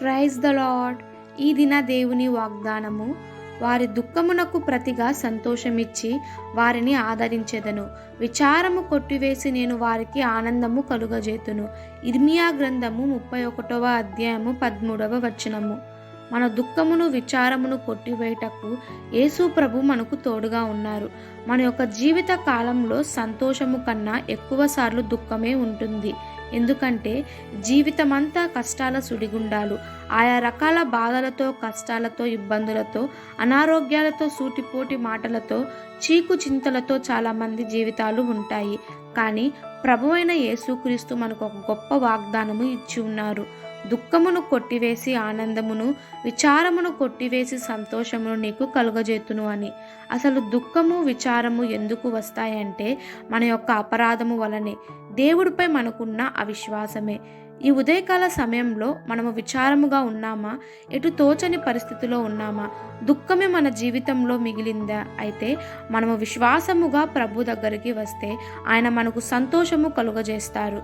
Praise the lord ఈ దిన దేవుని వాగ్దానము వారి దుఃఖమునకు ప్రతిగా సంతోషమిచ్చి వారిని ఆదరించెదను. విచారము కొట్టివేసి నేను వారికి ఆనందము కలుగజేతును. ఇర్మియా గ్రంథము ముప్పై ఒకటవ అధ్యాయము పదమూడవ వచనము. మన దుఃఖమును విచారమును కొట్టివేయటకు యేసు ప్రభు మనకు తోడుగా ఉన్నారు. మన యొక్క జీవిత కాలంలో సంతోషము కన్నా ఎక్కువ సార్లు దుఃఖమే ఉంటుంది. ఎందుకంటే జీవితమంతా కష్టాల సుడిగుండాలు. ఆయా రకాల బాధలతో కష్టాలతో ఇబ్బందులతో అనారోగ్యాలతో సూటిపోటి మాటలతో చీకు చింతలతో చాలామంది జీవితాలు ఉంటాయి. కానీ ప్రభువైన యేసుక్రీస్తు మనకు ఒక గొప్ప వాగ్దానము ఇచ్చి ఉన్నారు. దుఃఖమును కొట్టివేసి ఆనందమును విచారమును కొట్టివేసి సంతోషమును నీకు కలుగజేతును అని. అసలు దుఃఖము విచారము ఎందుకు వస్తాయంటే మన యొక్క అపరాధము వలనే. దేవుడిపై మనకున్న అవిశ్వాసమే. ఈ ఉదయకాల సమయంలో మనము విచారముగా ఉన్నామా? ఎటు తోచని పరిస్థితిలో ఉన్నామా? దుఃఖమే మన జీవితంలో మిగిలిందా? అయితే మనము విశ్వాసముగా ప్రభు దగ్గరికి వస్తే ఆయన మనకు సంతోషము కలుగజేస్తారు.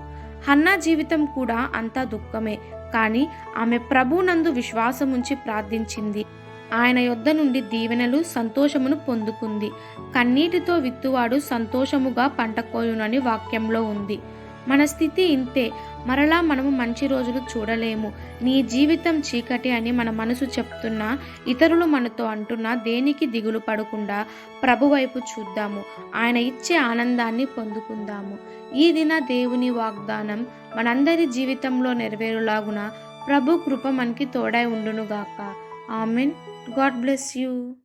హన్నా జీవితం కూడా అంతా దుఃఖమే. కానీ ఆమె ప్రభునందు విశ్వాసముంచి ప్రార్థించింది. ఆయన యొద్ద నుండి దీవెనలు సంతోషమును పొందుకుంది. కన్నీటితో విత్తువాడు సంతోషముగా పంట కోయునని వాక్యంలో ఉంది. మన స్థితి ఇంతే. మరలా మనము మంచి రోజులు చూడలేము. నీ జీవితం చీకటి అని మన మనసు చెప్తున్నా ఇతరులు మనతో అంటున్నా దేనికి దిగులు పడకుండా ప్రభు వైపు చూద్దాము. ఆయన ఇచ్చే ఆనందాన్ని పొందుకుందాము. ఈ దిన దేవుని వాగ్దానం మనందరి జీవితంలో నెరవేరులాగున ప్రభు కృప మనకి తోడై ఉండునుగాక. ఆమెన్. God bless you.